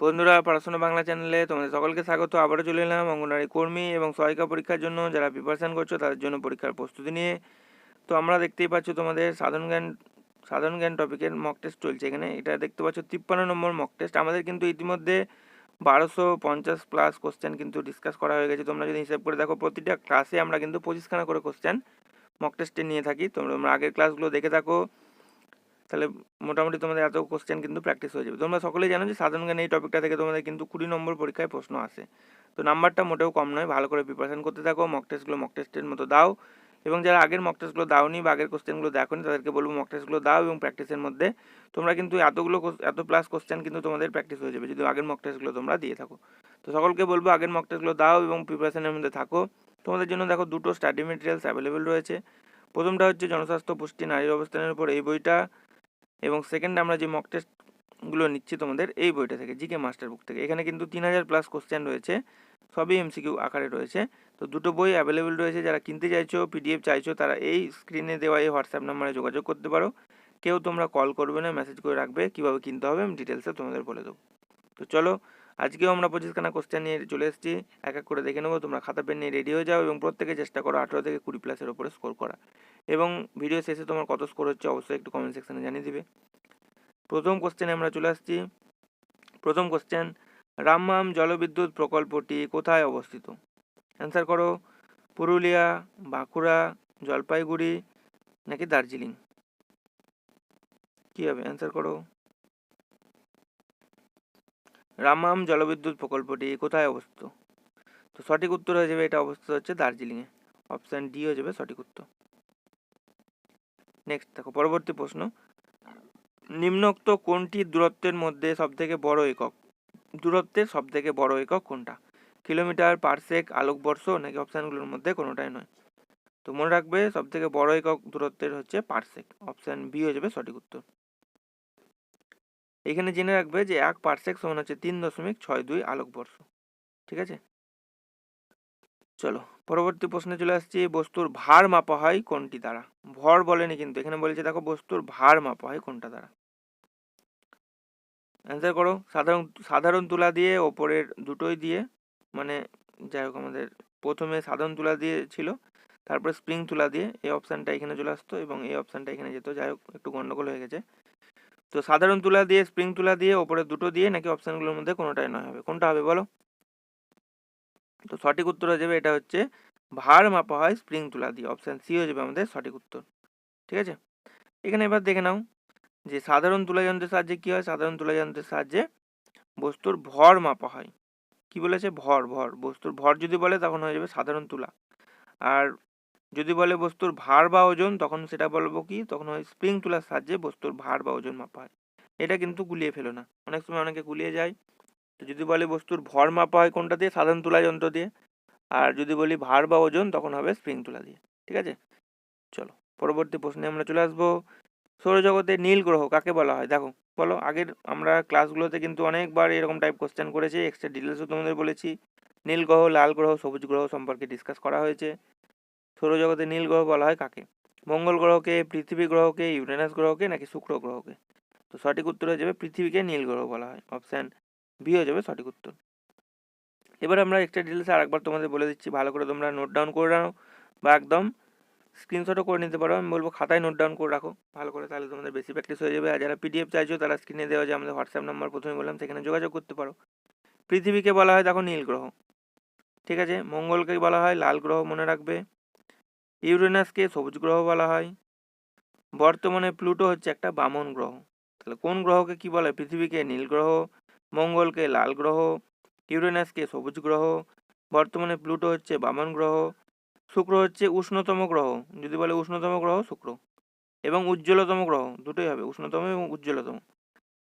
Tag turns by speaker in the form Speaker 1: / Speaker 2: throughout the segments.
Speaker 1: বন্ধুরা, পড়াশোনা বাংলা চ্যানেলে তোমাদের সকলকে স্বাগত। আবারও চলে এলাম অঙ্গনওয়াড়ি কর্মী এবং সহায়িকা পরীক্ষার জন্য যারা প্রিপারেশন করছ তাদের জন্য পরীক্ষার প্রস্তুতি নিয়ে। তো আমরা দেখতেই পাচ্ছ তোমাদের সাধারণ জ্ঞান সাধারণ জ্ঞান টপিকের মক টেস্ট চলছে এখানে। এটা দেখতে পাচ্ছ তিপ্পান্ন নম্বর মক টেস্ট আমাদের কিন্তু ইতিমধ্যে বারোশো পঞ্চাশ প্লাস কোশ্চেন কিন্তু ডিসকাস করা হয়ে গেছে। তোমরা যদি হিসাব করে দেখো, প্রতিটা ক্লাসে আমরা কিন্তু পঁচিশখানা করে কোশ্চেন মক টেস্টে নিয়ে থাকি। তোমরা আগের ক্লাসগুলো দেখে থাকো। তাহলে মোটামুটি তোমাদের এত কোশ্চেন কিন্তু প্র্যাকটিস হয়ে যাবে। তোমরা সকলেই জানো যে সাধারণ জ্ঞান এই টপিকটা থেকে তোমাদের কিন্তু কুড়ি নম্বর পরীক্ষায় প্রশ্ন আসে। তো নাম্বারটা মোটেও কম নয়, ভালো করে প্রিপারেশন করতে থাকো মক টেস্টগুলো মক টেস্টের মতো দাও। এবং যারা আগের মক টেস্টগুলো দাওনি বা আগের কোশ্চেনগুলো দেখোনি, তাদেরকে বলব মক টেস্টগুলো দাও এবং প্র্যাকটিসের মধ্যে তোমরা কিন্তু এতগুলো এত প্লাস কোশ্চেন কিন্তু তোমাদের প্র্যাকটিস হয়ে যাবে যদি আগের মক টেস্টগুলো তোমরা দিয়ে থাকো। তো সকলকে বলব আগের মক টেস্টগুলো দাও এবং প্রিপারেশনের মধ্যে থাকো। তোমাদের জন্য দেখো দুটো স্টাডি মেটেরিয়ালস অ্যাভেলেবেল রয়েছে। প্রথমটা হচ্ছে জনস্বাস্থ্য পুষ্টি নারীর অবস্থানের উপর এই বইটা। এবং সেকেন্ড আমরা যে মক টেস্টগুলো নিচ্ছি তোমাদের, এই বইটা থেকে জিকে মাস্টার বুক থেকে। এখানে কিন্তু তিন হাজার প্লাস কোশ্চেন রয়েছে, সবই এমসিকিউ আকারে রয়েছে। তো দুটো বই অ্যাভেলেবেল রয়েছে, যারা কিনতে চাইছো পিডিএফ চাইছো, তারা এই স্ক্রিনে দেওয়া এই হোয়াটসঅ্যাপ নাম্বারে যোগাযোগ করতে পারো। কেউ তোমরা কল করবে না মেসেজ করে রাখবে, কীভাবে কিনতে হবে আমি ডিটেলসে তোমাদের বলে দেবো। তো চলো আজকেও আমরা পঁচিশখানা কোশ্চেন নিয়ে চলে এসেছি। এক এক করে দেখে নেব। তোমরা খাতা, পেন নিয়ে রেডি হয়ে যাও এবং প্রত্যেকে চেষ্টা করো আঠেরো থেকে কুড়ি প্লাসের ওপরে স্কোর করা। এবং ভিডিও শেষে তোমার কত স্কোর হচ্ছে অবশ্যই একটু কমেন্ট সেকশানে জানিয়ে দিবে। প্রথম কোশ্চেনে আমরা চলে আসছি। প্রথম কোশ্চেন রামমাম জলবিদ্যুৎ প্রকল্পটি কোথায় অবস্থিত? অ্যান্সার করো, পুরুলিয়া, বাঁকুড়া, জলপাইগুড়ি নাকি দার্জিলিং? কী হবে অ্যান্সার করো। রামমাম জলবিদ্যুৎ প্রকল্পটি কোথায় অবস্থিত? তো সঠিক উত্তর হয়ে যাবে এটা অবস্থিত হচ্ছে দার্জিলিংয়ে। অপশান ডি হয়ে যাবে সঠিক উত্তর। নেক্সট দেখো, পরবর্তী প্রশ্ন। নিম্নোক্ত কোনটি দূরত্বের মধ্যে সবথেকে বড় একক? দূরত্বের সবথেকে বড় একক কোনটা? কিলোমিটার, পারসেক, আলোকবর্ষ নাকি অপশানগুলোর মধ্যে কোনোটাই নয়? তো মনে রাখবে সবথেকে বড় একক দূরত্বের হচ্ছে পারসেক। অপশান বি হয়ে যাবে সঠিক উত্তর। এখানে জেনে রাখবে যে এক পারসেক সমান হচ্ছে তিন দশমিক ছয় দুই আলোকবর্ষ ঠিক আছে? চলো, পরবর্তী প্রশ্নে চলে আসছি, বস্তুর ভার মাপা হয় কোনটি দ্বারা? ভর বলেনি কিন্তু, এখানে বলেছে দেখো বস্তুর ভার মাপা হয় কোনটা দ্বারা? অ্যান্সার করো, সাধারণ সাধারণ তুলা দিয়ে ওপরের দুটোই দিয়ে মানে যাই হোক আমাদের প্রথমে সাধারণ তুলা দিয়ে ছিল, তারপরে স্প্রিং তুলা দিয়ে, এই অপশানটা এখানে চলে আসতো এবং এই অপশানটা এখানে যেত, যাই হোক একটু গন্ডগোল হয়ে গেছে। তো সাধারণ তুলা দিয়ে স্প্রিং তুলা দিয়ে, ওপরে দুটো দিয়ে নাকি অপশানগুলোর মধ্যে কোনোটাই নয় হবে? কোনটা হবে বলো? তো সঠিক উত্তর হয়ে যাবে এটা হচ্ছে ভার মাপা হয় স্প্রিং তুলা দিয়ে। অপশান সি হয়ে যাবে আমাদের সঠিক উত্তর। ঠিক আছে? এখানে এবার দেখে নাও যে সাধারণ তুলা যন্ত্রের সাহায্যে কী হয়? সাধারণ তুলা যন্ত্রের সাহায্যে বস্তুর ভর মাপা হয়। কি বলেছে? ভর ভর। বস্তুর ভর যদি বলে তখন হয়ে যাবে সাধারণ তুলা। আর যদি বলে বস্তুর ভার বা ওজন, তখন সেটা বলব কি? তখন ওই স্প্রিং তুলার সাহায্যে বস্তুর ভার বা ওজন মাপা হয়। এটা কিন্তু গুলিয়ে ফেলো না। অনেক সময় অনেকে গুলিয়ে যায়। তো যদি বলে বস্তুর ভর মাপা হয় কোনটা দিয়ে? সাধারণ তুলা যন্ত্র দিয়ে। আর যদি বলি ভার বা ওজন, তখন হবে স্প্রিং তুলা দিয়ে। ঠিক আছে? চলো, পরবর্তী প্রশ্নে আমরা চলে আসব। সৌরজগতে নীল গ্রহ কাকে বলা হয়? দেখো, বলো, আগের আমরা ক্লাসগুলোতে কিন্তু অনেকবার এরকম টাইপ কোশ্চেন করেছি। এক্সট্রা ডিটেলসও তোমাদের বলেছি। নীল গ্রহ, লাল গ্রহ, সবুজ গ্রহ সম্পর্কে ডিসকাস করা হয়েছে। সৌরজগতে নীল গ্রহ বলা হয় কাকে? মঙ্গল গ্রহকে, পৃথিবী গ্রহকে, ইউরেনাস গ্রহকে নাকি শুক্র গ্রহকে? তো সঠিক উত্তর হয়ে যাবে পৃথিবীকে নীল গ্রহ বলা হয়। অপশান বি হয়ে যাবে সঠিক উত্তর। এবার আমরা এক্সট্রা ডিটেলস আরেকবার তোমাদের বলে দিচ্ছি। ভালো করে তোমরা নোট ডাউন করে নাও বা একদম স্ক্রিনশটও করে নিতে পারো। আমি বলব খাতায় নোট ডাউন করে রাখো। ভালো করে তাহলে তোমাদের বেশি প্র্যাকটিস হয়ে যাবে। আর যারা পিডিএফ চাইছো তারা স্ক্রিনে দেওয়া যে আমাদের হোয়াটসঅ্যাপ নাম্বার প্রথমে বললাম, সেখানে যোগাযোগ করতে পারো। পৃথিবীকে বলা হয় দেখো নীল গ্রহ। ঠিক আছে? মঙ্গলকে বলা হয় লাল গ্রহ মনে রাখবে। ইউরেনাসকে সবুজ গ্রহ বলা হয়। বর্তমানে প্লুটো হচ্ছে একটা বামন গ্রহ। তাহলে কোন গ্রহকে কি বলে? পৃথিবীকে নীল গ্রহ, মঙ্গলকে লাল গ্রহ, ইউরেনাসকে সবুজ গ্রহ, বর্তমানে প্লুটো হচ্ছে বামন গ্রহ, শুক্র হচ্ছে উষ্ণতম গ্রহ। যদি বলে উষ্ণতম গ্রহ, শুক্র। এবং উজ্জ্বলতম গ্রহ, দুটোই হবে, উষ্ণতম এবং উজ্জ্বলতম।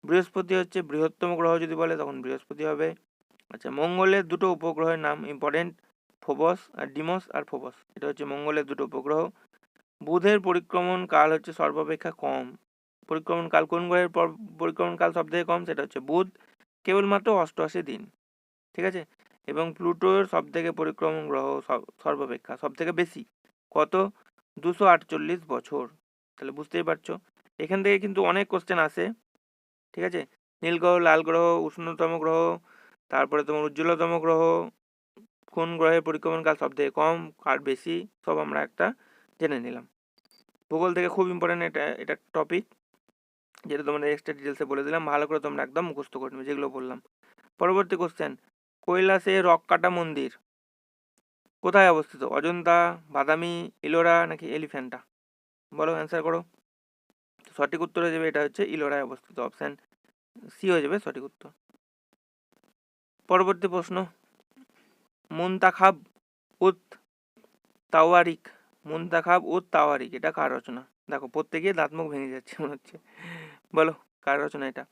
Speaker 1: বৃহস্পতি হচ্ছে বৃহত্তম গ্রহ যদি বলে, তখন বৃহস্পতি হবে। আচ্ছা মঙ্গলের দুটো উপগ্রহের নাম ইম্পর্টেন্ট ফোবস আর ডিমস আর ফোবস। এটা হচ্ছে মঙ্গলের দুটো উপগ্রহ। বুধের পরিক্রমণ কাল হচ্ছে সর্বাপেক্ষা কম। পরিক্রমণ কাল কোন গ্রহের পর পরিক্রমণ কাল সব থেকে কম? সেটা হচ্ছে বুধ, কেবলমাত্র অষ্টআশি দিন। ঠিক আছে? এবং প্লুটোর সব থেকে পরিক্রমণ গ্রহ সর্বাপেক্ষা সব থেকে বেশি। কত? দুশো আটচল্লিশ বছর। তাহলে বুঝতেই পারছ। এখান থেকে কিন্তু অনেক কোশ্চেন আসে। ঠিক আছে? নীল গ্রহ, লাল গ্রহ, উষ্ণতম গ্রহ, তারপরে তোমার উজ্জ্বলতম গ্রহ কোন গ্রহের পরিক্রমণ কাল সব থেকে কম আর বেশি, সব আমরা একটা জেনে নিলাম। ভূগোল থেকে খুব ইম্পর্টেন্ট এটা এটা টপিক যেটা তোমাদের এক্সট্রা ডিটেলসে বলে দিলাম। ভালো করে তোমরা একদম মুখস্থ করে নেবে যেগুলো বললাম। পরবর্তী কোশ্চেন কৈলাসে রক কাটা মন্দির কোথায় অবস্থিত? অজন্তা, বাদামি ইলোরা নাকি এলিফ্যান্টা? বলো অ্যান্সার করো। সঠিক উত্তর হয়ে যাবে এটা হচ্ছে ইলোরায় অবস্থিত অপশান সি হয়ে যাবে সঠিক উত্তর। পরবর্তী প্রশ্ন। মুনতাখাব উত তাওয়ারিক, মুনতাখাব উত তাওয়ারিক, এটা কার রচনা? দেখো প্রত্যেকে দাঁত মুখ ভেঙে যাচ্ছে মনে হচ্ছে। বলো, কার রচনা এটা?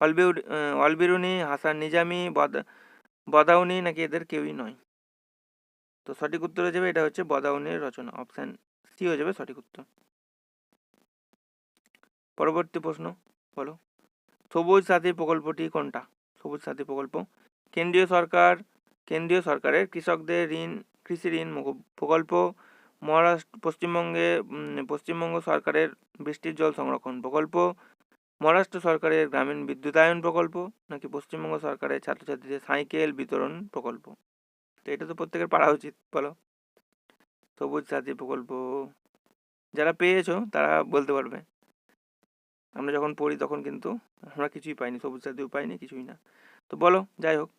Speaker 1: অলবিউড অলবিরুনি, হাসান নিজামি, বদ, বদাউনি নাকি এদের কেউই নয়? তো সঠিক উত্তর হয়ে যাবে, এটা হচ্ছে বদাউনির রচনা। অপশান সি হয়ে যাবে সঠিক উত্তর। পরবর্তী প্রশ্ন, বলো। সবুজ সাথী প্রকল্পটি কোনটা? সবুজ সাথী প্রকল্প। কেন্দ্রীয় সরকার কেন্দ্রীয় সরকারের কৃষকদের ঋণ, কৃষি ঋণ প্রকল্প, মহারাষ্ট্র, পশ্চিমবঙ্গে পশ্চিমবঙ্গ সরকারের বৃষ্টির জল সংরক্ষণ প্রকল্প, মহারাষ্ট্র সরকারের গ্রামীণ বিদ্যুতায়ন প্রকল্প, নাকি পশ্চিমবঙ্গ সরকারের ছাত্রছাত্রীদের সাইকেল বিতরণ প্রকল্প? তো এটা তো প্রত্যেকের পাড়া উচিত, বলো। সবুজ সাথী প্রকল্প, যারা পেয়েছ তারা বলতে পারবে। আমরা যখন পড়ি তখন কিন্তু আমরা কিছুই পাইনি, সবুজ সাথীও পাইনি, কিছুই না। তো বলো, যাই হোক।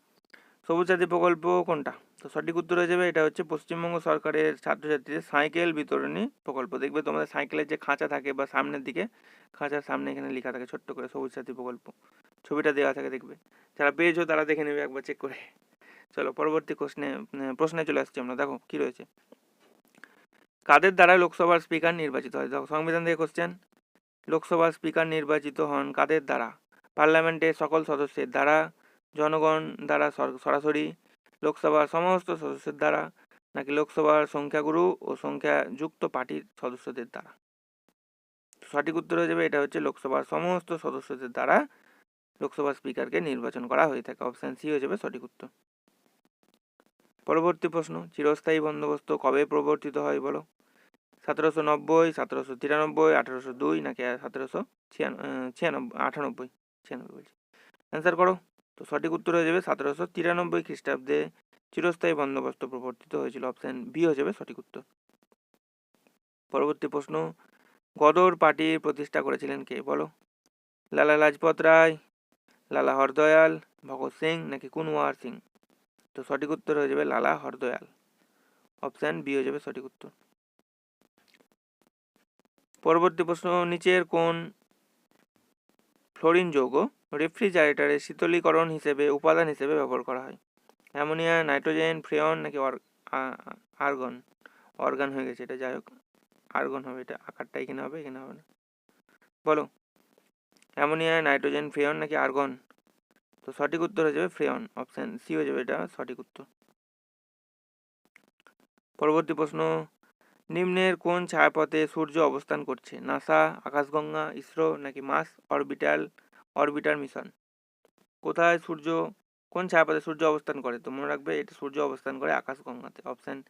Speaker 1: সবুজ সাথী প্রকল্প কোনটা? তো সঠিক উত্তর হয়ে যাবে, এটা হচ্ছে পশ্চিমবঙ্গ সরকারের ছাত্রছাত্রীদের সাইকেল বিতরণী প্রকল্প। দেখবে তোমাদের সাইকেলের যে খাঁচা থাকে বা সামনের দিকে, খাঁচার সামনে এখানে লেখা থাকে ছোট্ট করে সবুজ সাথী প্রকল্প। ছবিটা দেওয়া থাকে দেখবে। যারা পেয়েছ তারা দেখে নেবে একবার চেক করে। চলো পরবর্তী প্রশ্নে প্রশ্নে চলে আসছি আমরা, দেখো কি রয়েছে। কাদের দ্বারা লোকসভার স্পিকার নির্বাচিত হয়? দেখো সংবিধান থেকে কোশ্চেন লোকসভার স্পিকার নির্বাচিত হন কাদের দ্বারা? পার্লামেন্টের সকল সদস্যের দ্বারা জনগণ দ্বারা সর- সরাসরি লোকসভার সমস্ত সদস্যের দ্বারা নাকি লোকসভার সংখ্যাগুরু ও সংখ্যাযুক্ত পার্টির সদস্যদের দ্বারা? সঠিক উত্তর হয়ে যাবে এটা হচ্ছে লোকসভার সমস্ত সদস্যদের দ্বারা লোকসভার স্পিকারকে নির্বাচন করা হয়ে থাকে। অপশান সি হয়ে যাবে সঠিক উত্তর। পরবর্তী প্রশ্ন, চিরস্থায়ী বন্দোবস্ত কবে প্রবর্তিত হয় বলো? সতেরোশো নব্বই, সতেরোশো তিরানব্বই, আঠারোশো দুই নাকি সতেরোশো ছিয়ানব্বই, আটানব্বই, ছিয়ানব্বই বলছি। অ্যান্সার করো। তো সঠিক উত্তর হয়ে যাবে সতেরোশো তিরানব্বই খ্রিস্টাব্দে চিরস্থায়ী বন্দোবস্ত প্রবর্তিত হয়েছিল। অপশান বি হয়ে যাবে সঠিক উত্তর। পরবর্তী প্রশ্ন, গদর পার্টির প্রতিষ্ঠা করেছিলেন কে? বলো। লালা লাজপত রায়, লালা হরদয়াল, ভগৎ সিং নাকি কুনওয়ার সিং? তো সঠিক উত্তর হয়ে যাবে লালা হরদয়াল। অপশান বি হয়ে যাবে সঠিক উত্তর। পরবর্তী প্রশ্ন, নিচের কোন ফ্লোরিন যৌগ রেফ্রিজারেটরে শীতলীকরণ হিসেবে উপাদান হিসেবে ব্যবহার করা হয়। অ্যামোনিয়া, নাইট্রোজেন, ফ্রেয়ন নাকি আর্গন, অর্গান হয়ে গেছে এটা। যাই হোক, আর্গন হবে এটা আকারটা এখানে হবে এখানে হবে না। বলো, অ্যামোনিয়া, নাইট্রোজেন, ফ্রেয়ন নাকি আর্গন? তো সঠিক উত্তর হয়ে যাবে ফ্রেয়ন, অপশান সি হয়ে যাবে এটা সঠিক উত্তর। পরবর্তী প্রশ্ন নিম্নের কোন ছায়াপথে সূর্য অবস্থান করছে? নাসা, আকাশগঙ্গা, ইসরো নাকি মাস অরবিটাল অরবিটার মিশন। কোথায় সূর্য, কোন ছায়াপথে সূর্য অবস্থান করে? তো মনে রাখবে এটা সূর্য অবস্থান করে আকাশগঙ্গাতে। অপশান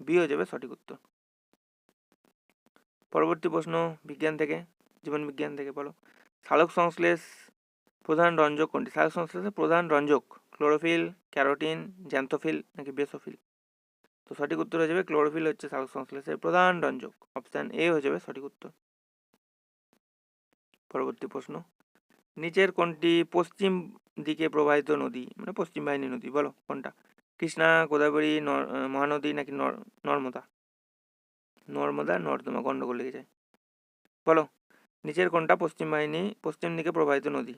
Speaker 1: বি হয়ে যাবে সঠিক উত্তর। পরবর্তী প্রশ্ন বিজ্ঞান থেকে, জীবন বিজ্ঞান থেকে বলো। সালোক সংশ্লেষ প্রধান রঞ্জক কোনটি? সালোক সংশ্লেষের প্রধান রঞ্জক ক্লোরোফিল, ক্যারোটিন, জ্যান্থোফিল নাকি বেসোফিল? তো সঠিক উত্তর হয়ে যাবে ক্লোরোফিল হচ্ছে সালোক সংশ্লেষের প্রধান রঞ্জক। অপশান এ হয়ে যাবে সঠিক উত্তর। পরবর্তী প্রশ্ন। নিচের কোনটি পশ্চিম দিকে প্রবাহিত নদী? মানে পশ্চিম বাহিনী নদী, বলো কোনটা? কৃষ্ণা, গোদাবরী মহানদী নাকি নর- নর্মদা? নর্মদা, নর্দমা, গন্ডগোল লেগে যায়। বলো, নিচের কোনটা পশ্চিম বাহিনী, পশ্চিম দিকে প্রবাহিত নদী?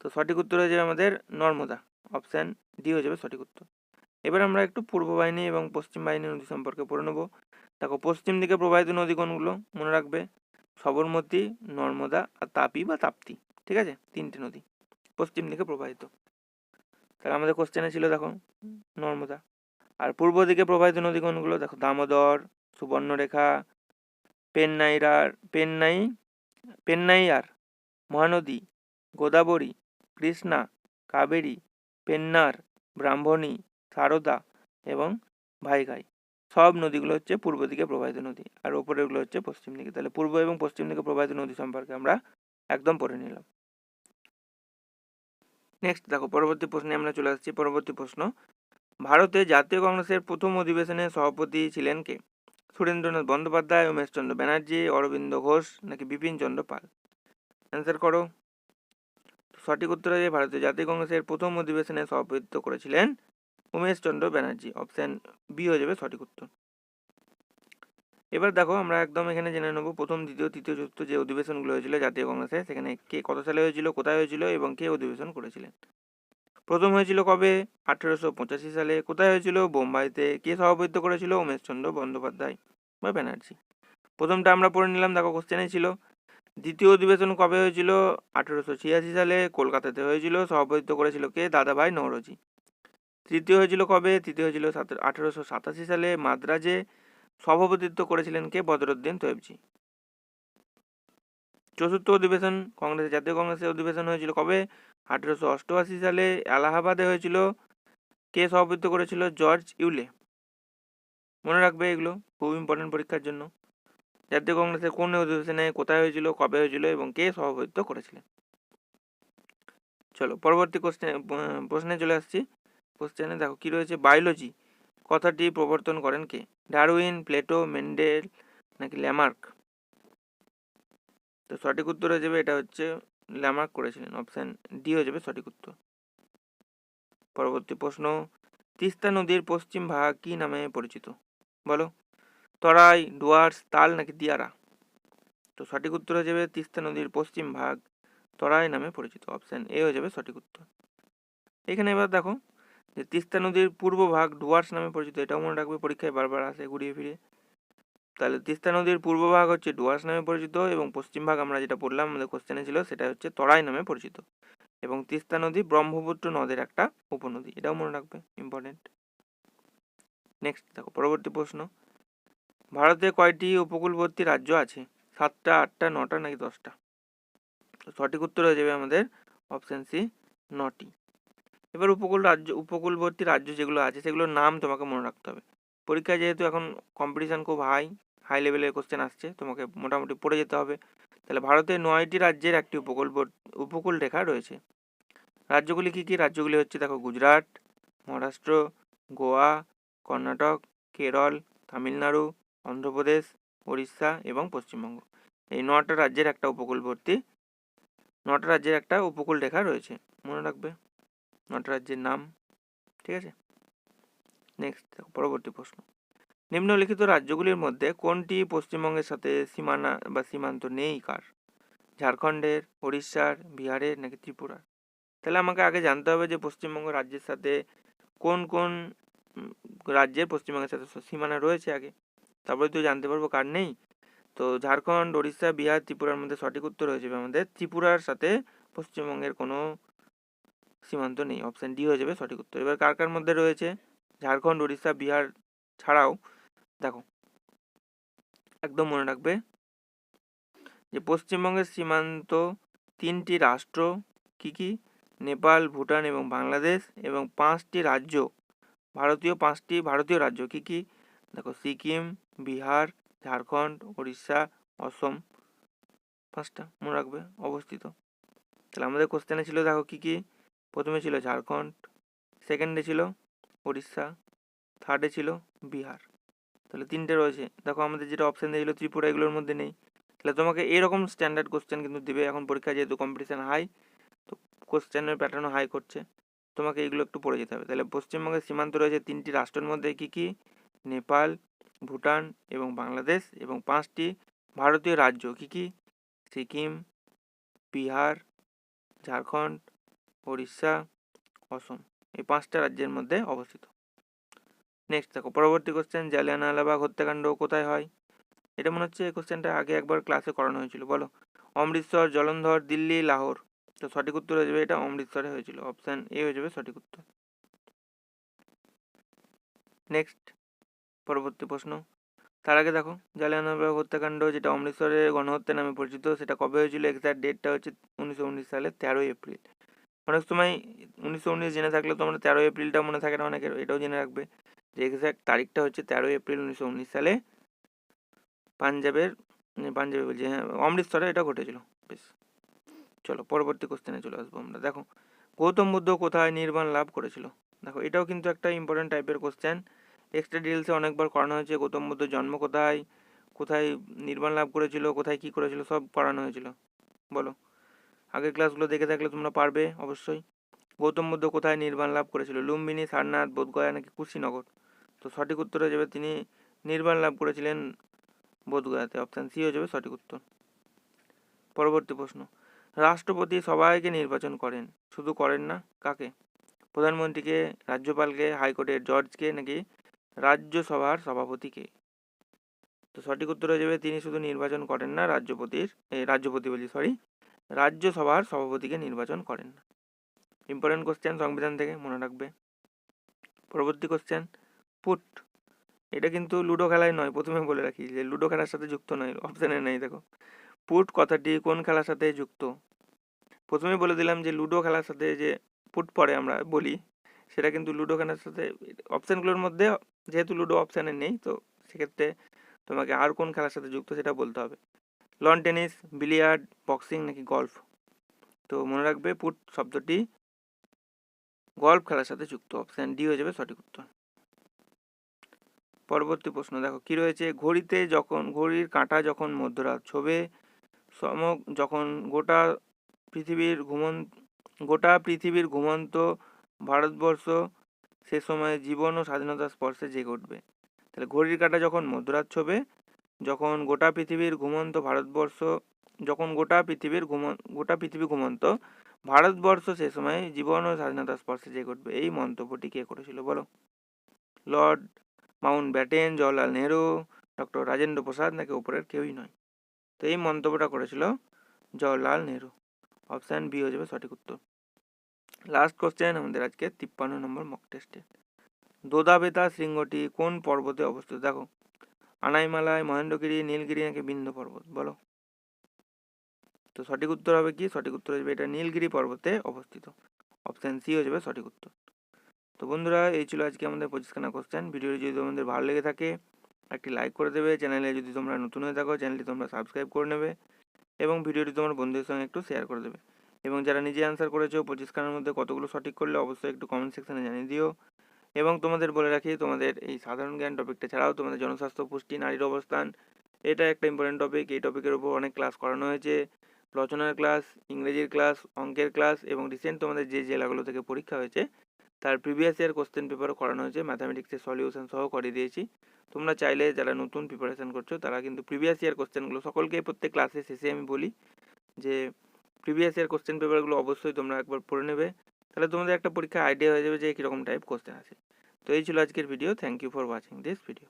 Speaker 1: তো সঠিক উত্তর হয়ে যাবে আমাদের নর্মদা। অপশান ডি হয়ে যাবে সঠিক উত্তর। এবার আমরা একটু পূর্ব বাহিনী এবং পশ্চিম বাহিনী নদী সম্পর্কে পড়ে নেব। দেখো, পশ্চিম দিকে প্রবাহিত নদী কোনগুলো মনে রাখবে, সবরমতী, নর্মদা আর তাপি বা তাপ্তি, ঠিক আছে? তিনটে নদী পশ্চিম দিকে প্রবাহিত। তাহলে আমাদের কোশ্চেনে ছিল, দেখো, নর্মদা। আর পূর্ব দিকে প্রবাহিত নদী কোনগুলো দেখো, দামোদর, সুবর্ণরেখা, পেন্নাইরার, পেন্নাই, পেন্নাইয়ার, মহানদী, গোদাবরী, কৃষ্ণা, কাবেরী, পেন্নার, ব্রাহ্মণী সারদা এবং ভাইঘাই সব নদীগুলো হচ্ছে পূর্ব দিকে প্রবাহিত নদী আর ওপরেরগুলো হচ্ছে পশ্চিম দিকে। তাহলে পূর্ব এবং পশ্চিম দিকে প্রবাহিত নদী সম্পর্কে আমরা একদম পড়ে নিলাম। নেক্সট দেখো, পরবর্তী প্রশ্নে আমরা চলে আসছি। পরবর্তী প্রশ্ন, ভারতে জাতীয় কংগ্রেসের প্রথম অধিবেশনে সভাপতি ছিলেন কে? সুরেন্দ্রনাথ বন্দ্যোপাধ্যায়, উমেশচন্দ্র ব্যানার্জি, অরবিন্দ ঘোষ নাকি বিপিন চন্দ্র পাল? অ্যান্সার করো। সঠিক উত্তর হয়ে ভারতীয় জাতীয় কংগ্রেসের প্রথম অধিবেশনে সভাপতিত্ব করেছিলেন উমেশচন্দ্র ব্যানার্জি অপশান বি হয়ে যাবে সঠিক উত্তর। এবার দেখো আমরা একদম এখানে জেনে নেব প্রথম, দ্বিতীয়, তৃতীয়, চতুর্থ যে অধিবেশনগুলো হয়েছিল জাতীয় কংগ্রেসে, সেখানে কে কত সালে হয়েছিল, কোথায় হয়েছিল এবং কে অধিবেশন করেছিলেন। প্রথম হয়েছিল কবে? আঠেরোশো পঁচাশি সালে। কোথায় হয়েছিল? বোম্বাইতে। কে সভাপতিত্ব করেছিল? উমেশচন্দ্র বন্দ্যোপাধ্যায় বা ব্যানার্জি। প্রথমটা আমরা পড়ে নিলাম, দেখো কোশ্চেনে ছিল। দ্বিতীয় অধিবেশন কবে হয়েছিল? আঠেরোশো ছিয়াশি সালে। কলকাতাতে হয়েছিল। সভাপতিত্ব করেছিল কে? দাদাভাই নৌরজি। তৃতীয় হয়েছিল কবে? তৃতীয় হয়েছিল আঠেরোশো সাতাশি সালে মাদ্রাজে সভাপতিত্ব করেছিলেন কে? বদরুদ্দিন তৈবজি। চতুর্থ অধিবেশন কংগ্রেসের জাতীয় কংগ্রেসের অধিবেশন হয়েছিল কবে? আঠেরোশো অষ্টআশি সালে এলাহাবাদে হয়েছিল। কে সভাপতিত্ব করেছিল? George Yule. মনে রাখবে এগুলো, খুব ইম্পর্টেন্ট পরীক্ষার জন্য। জাতীয় কংগ্রেসের কোন অধিবেশনে কোথায় হয়েছিল, কবে হয়েছিল এবং কে সভাপতিত্ব করেছিলেন? চলো, পরবর্তী কোশ্চেন প্রশ্নে চলে আসছি। কোশ্চেনে দেখো কি রয়েছে? বায়োলজি কথাটি প্রবর্তন করেন কে? ডারউইন, প্লেটো, মেন্ডেল নাকি ল্যামার্ক? তো সঠিক উত্তর হয়ে যাবে এটা হচ্ছে ল্যামার্ক করেছিলেন। অপশান ডি হয়ে যাবে সঠিক উত্তর। পরবর্তী প্রশ্ন, তিস্তা নদীর পশ্চিম ভাগ কি নামে পরিচিত? বলো। তরাই, ডুয়ার্স, তাল নাকি দিয়ারা? তো সঠিক উত্তর হয়ে যাবে তিস্তা নদীর পশ্চিম ভাগ তরাই নামে পরিচিত। অপশান এ হয়ে যাবে সঠিক উত্তর। এখানে এবার দেখো যে তিস্তা নদীর পূর্ব ভাগ ডুয়ার্স নামে পরিচিত, এটাও মনে রাখবে পরীক্ষায় বারবার আসে ঘুরিয়ে ফিরে তাহলে তিস্তা নদীর পূর্ব ভাগ হচ্ছে ডুয়ার্স নামে পরিচিত এবং পশ্চিম ভাগ আমরা যেটা পড়লাম, আমাদের কোশ্চেনে ছিল, সেটা হচ্ছে তরাই নামে পরিচিত। এবং তিস্তা নদী ব্রহ্মপুত্র নদের একটা উপনদী, এটাও মনে রাখবে ইম্পর্টেন্ট নেক্সট দেখো, পরবর্তী প্রশ্ন। ভারতে কয়টি উপকূলবর্তী রাজ্য আছে? সাতটা, আটটা, নটা নাকি দশটা? সঠিক উত্তর হয়ে যাবে আমাদের অপশান সি নটি। এবার উপকূল রাজ্য, উপকূলবর্তী রাজ্য যেগুলো আছে সেগুলোর নাম তোমাকে মনে রাখতে হবে। পরীক্ষায় যেহেতু এখন কম্পিটিশান খুব হাই হাই লেভেলের কোশ্চেন আসছে, তোমাকে মোটামুটি পড়ে যেতে হবে। তাহলে ভারতের নয়টি রাজ্যের একটি উপকূল উপকূল রেখা রয়েছে। রাজ্যগুলি কী কী? রাজ্যগুলি হচ্ছে দেখো গুজরাট, মহারাষ্ট্র, গোয়া, কর্ণাটক, কেরল, তামিলনাড়ু, অন্ধ্রপ্রদেশ উড়িষ্যা এবং পশ্চিমবঙ্গ। এই নটা রাজ্যের একটা উপকূলবর্তী, নটা রাজ্যের একটা উপকূল রেখা রয়েছে। মনে রাখবে? নটা রাজ্যের নাম ঠিক আছে? নেক্সট পরবর্তী প্রশ্ন। নিম্নলিখিত রাজ্যগুলির মধ্যে কোনটি পশ্চিমবঙ্গের সাথে সীমানা বা সীমান্ত নেই কার? ঝাড়খণ্ডের উড়িষ্যার বিহারের নাকি ত্রিপুরার? তাহলে আমাকে আগে জানতে হবে যে পশ্চিমবঙ্গ রাজ্যের সাথে কোন কোন রাজ্যের পশ্চিমবঙ্গের সাথে সীমানা রয়েছে আগে? তারপরে তো জানতে পারব কার নেই। তো ঝাড়খণ্ড উড়িষ্যা বিহার, ত্রিপুরার মধ্যে সঠিক উত্তর হয়ে যাবে আমাদের ত্রিপুরার সাথে পশ্চিমবঙ্গের কোনো সীমান্ত নেই অপশান ডি হয়ে যাবে সঠিক উত্তর। এবার কার কার মধ্যে রয়েছে? ঝাড়খণ্ড, উড়িষ্যা, বিহার ছাড়াও। দেখো, একদম মনে রাখবে যে পশ্চিমবঙ্গের সীমান্ত তিনটি রাষ্ট্র কি কি? নেপাল, ভুটান এবং বাংলাদেশ এবং পাঁচটি রাজ্য, ভারতীয় পাঁচটি ভারতীয় রাজ্য কি কি? দেখো, সিকিম, বিহার, ঝাড়খণ্ড, উড়িষ্যা, অসম, পাঁচটা মনে রাখবে অবস্থিত। তাহলে আমাদের কোশ্চেনে ছিল, দেখো কি কি? প্রথমে ছিল ঝাড়খণ্ড সেকেন্ডে ছিল উড়িষ্যা থার্ডে ছিল বিহার। তাহলে তিনটে রয়েছে। দেখো আমাদের যেটা অপশান দিয়েছিল ত্রিপুরা, এগুলোর মধ্যে নেই। তাহলে তোমাকে এরকম স্ট্যান্ডার্ড কোশ্চেন কিন্তু দেবে। এখন পরীক্ষা যেহেতু কম্পিটিশান হাই তো কোশ্চেনের প্যাটার্নও হাই করছে। তোমাকে এগুলো একটু পড়ে যেতে হবে। তাহলে পশ্চিমবঙ্গের সীমান্ত রয়েছে তিনটি রাষ্ট্রের মধ্যে কী কী? নেপাল, ভুটান এবং বাংলাদেশ এবং পাঁচটি ভারতীয় রাজ্য কী কী? সিকিম, বিহার, ঝাড়খণ্ড উড়িষ্যা অসম, এই পাঁচটা রাজ্যের মধ্যে অবস্থিত। নেক্সট দেখো, পরবর্তী কোশ্চেন জালিয়ানওয়ালাবাগ হত্যাকাণ্ড কোথায় হয়? এটা মনে হচ্ছে এই কোশ্চেনটা আগে একবার ক্লাসে করানো হয়েছিল, বলো। অমৃতসর, জলন্ধর, দিল্লি, লাহোর। তো সঠিক উত্তর হয়ে যাবে এটা অমৃতসরে হয়েছিল অপশান এ হয়ে যাবে সঠিক উত্তর। নেক্সট পরবর্তী প্রশ্ন। তার আগে দেখো জালিয়ানওয়ালাবাগ হত্যাকাণ্ড যেটা অমৃতসরের গণহত্যা নামে পরিচিত, সেটা কবে হয়েছিল? এক্সাক্ট ডেটটা হচ্ছে উনিশশো উনিশ সালে তেরোই এপ্রিল। অনেক সময় উনিশশো উনিশ জেনে থাকলে তোমরা তেরোই এপ্রিলটা মনে থাকে না, অনেকের, এটাও জেনে রাখবে যে এক্স্যাক্ট তারিখটা হচ্ছে তেরোই এপ্রিল উনিশশো উনিশ সালে পাঞ্জাবের পাঞ্জাবে বলছি হ্যাঁ অমৃতসরে এটা ঘটেছিল, বেশ। চলো, পরবর্তী কোশ্চেনে চলে আসব আমরা। দেখো, গৌতম বুদ্ধ কোথায় নির্বাণ লাভ করেছিল? দেখো, এটাও কিন্তু একটা ইম্পর্টেন্ট টাইপের কোশ্চেন এক্সট্রা ডিটেলসে অনেকবার করানো হয়েছে, গৌতম বুদ্ধ জন্ম কোথায় কোথায় নির্বাণ লাভ করেছিল, কোথায় কি করেছিল, সব পড়ানো হয়েছিল। বলো। আগের ক্লাসগুলো দেখে থাকলে তোমরা পারবে, অবশ্যই। গৌতম বুদ্ধ কোথায় নির্বাণ লাভ করেছিল? লুম্বিনী, সারনাথ, বোধগয়া নাকি কুশিনগর? তো সঠিক উত্তর হয়ে যাবে তিনি নির্বাণ লাভ করেছিলেন বোধগয়াতে। অপশান সি হয়ে যাবে সঠিক উত্তর। পরবর্তী প্রশ্ন। রাষ্ট্রপতি সবাইকে নির্বাচন করেন, শুধু করেন না, কাকে? প্রধানমন্ত্রীকে, রাজ্যপালকে, হাইকোর্টের জজকে নাকি রাজ্যসভার সভাপতিকে? তো সঠিক উত্তর হয়ে যাবে তিনি শুধু নির্বাচন করেন না, রাজ্যপতির এই রাজ্যপতি বলি সরি রাজ্যসভার সভাপতিকে নির্বাচন করেন। ইম্পর্টেন্ট কোশ্চেন সংবিধান থেকে মনে রাখবে। পরবর্তী কোশ্চেন পুট এটা কিন্তু লুডো খেলায় নয়, প্রথমে বলে রাখি যে লুডো খেলার সাথে যুক্ত নয় অপশানে নেই, দেখো। পুট কথাটি কোন খেলার সাথে যুক্ত? প্রথমে বলে দিলাম যে লুডো খেলার সাথে যে পুট পরে আমরা বলি, সেটা কিন্তু লুডো খেলার সাথে অপশানগুলোর মধ্যে যেহেতু লুডো অপশানে নেই, তো সেক্ষেত্রে তোমাকে আর কোন খেলার সাথে যুক্ত সেটা বলতে হবে। লন টেনিস বিলিয়ার্ড বক্সিং নাকি গল্ফ তো মনে রাখবে পুট শব্দটি গল্ফ খেলার সাথে যুক্ত অপশান ডি হয়ে যাবে সঠিক উত্তর। পরবর্তী প্রশ্ন, দেখো কি রয়েছে? ঘড়িতে যখন, ঘড়ির কাঁটা যখন মধ্যরাত ছবে সম যখন গোটা পৃথিবীর ঘুমন, গোটা পৃথিবীর ঘুমন্ত ভারতবর্ষ, সে সময় জীবন ও স্বাধীনতার স্পর্শে জেগে উঠবে। তাহলে ঘড়ির কাঁটা যখন মধ্যরাত ছবে যখন গোটা পৃথিবীর ঘুমন্ত ভারতবর্ষ, যখন গোটা পৃথিবীর ঘুমন, গোটা পৃথিবী ঘুমন্ত, ভারতবর্ষ সে সময় জীবন ও স্বাধীনতা স্পর্শে যে উঠবে এই মন্তব্যটি কে করেছিল বলো? Lord Mountbatten, Jawaharlal Nehru, doctor Rajendra Prasad নাকি উপরের কেউই নয়? তো এই মন্তব্যটা করেছিল জওয়াহরলাল নেহরু। অপশান বি হয়ে যাবে সঠিক উত্তর। লাস্ট কোশ্চেন, আমাদের আজকে তিপ্পান্ন নম্বর মক টেস্টে। দোদাবেতা শৃঙ্গটি কোন পর্বতে অবস্থিত? দেখো আনাইমালায় মহেন্দ্রগিরি, নীলগিরি নাকি বিন্ধ্য পর্বত? বলো। তো সঠিক উত্তর হবে কি? সঠিক উত্তর যাবে এটা নীলগিরি পর্বতে অবস্থিত। অপশান সি হয়ে যাবে সঠিক উত্তর। তো বন্ধুরা, এই ছিল আজকে আমাদের পঁচিশখানা কোশ্চেন ভিডিওটি যদি তোমাদের ভালো লেগে থাকে, একটি লাইক করে দেবে। চ্যানেলে যদি তোমরা নতুন হয়ে থাকো চ্যানেলটি তোমরা সাবস্ক্রাইব করে নেবে এবং ভিডিওটি তোমার বন্ধুদের সঙ্গে একটু শেয়ার করে দেবে। এবং যারা নিজে অ্যান্সার করেছ, পঁচিশখানার মধ্যে কতগুলো সঠিক করলে, অবশ্যই একটু কমেন্ট সেকশানে জানিয়ে দিও। এবং তোমাদের বলে রাখি, তোমাদের এই সাধারণ জ্ঞান টপিকটা ছাড়াও তোমাদের জনস্বাস্থ্য, পুষ্টি, নারীর অবস্থান, এটা একটা ইম্পর্টেন্ট টপিক এই টপিকের উপর অনেক ক্লাস করানো হয়েছে। রচনার ক্লাস ইংরেজির ক্লাস অঙ্কের ক্লাস এবং রিসেন্ট তোমাদের যে জেলাগুলো থেকে পরীক্ষা হয়েছে, তার প্রিভিয়াস ইয়ার কোশ্চেন পেপারও করানো হয়েছে। ম্যাথামেটিক্সের সলিউশন সহ করিয়ে দিয়েছি। তোমরা চাইলে যারা নতুন প্রিপারেশান করছ, তারা কিন্তু প্রিভিয়াস ইয়ার কোশ্চেনগুলো সকলকে প্রত্যেক ক্লাসে শেষে আমি বলি যে প্রিভিয়াস ইয়ার কোশ্চেন পেপারগুলো অবশ্যই তোমরা একবার পড়ে নেবে। তাহলে তোমাদের একটা পরীক্ষা আইডিয়া হয়ে যাবে যে কীরকম টাইপ কোশ্চেন আছে। তো এই ছিল আজকের video thank you for watching this video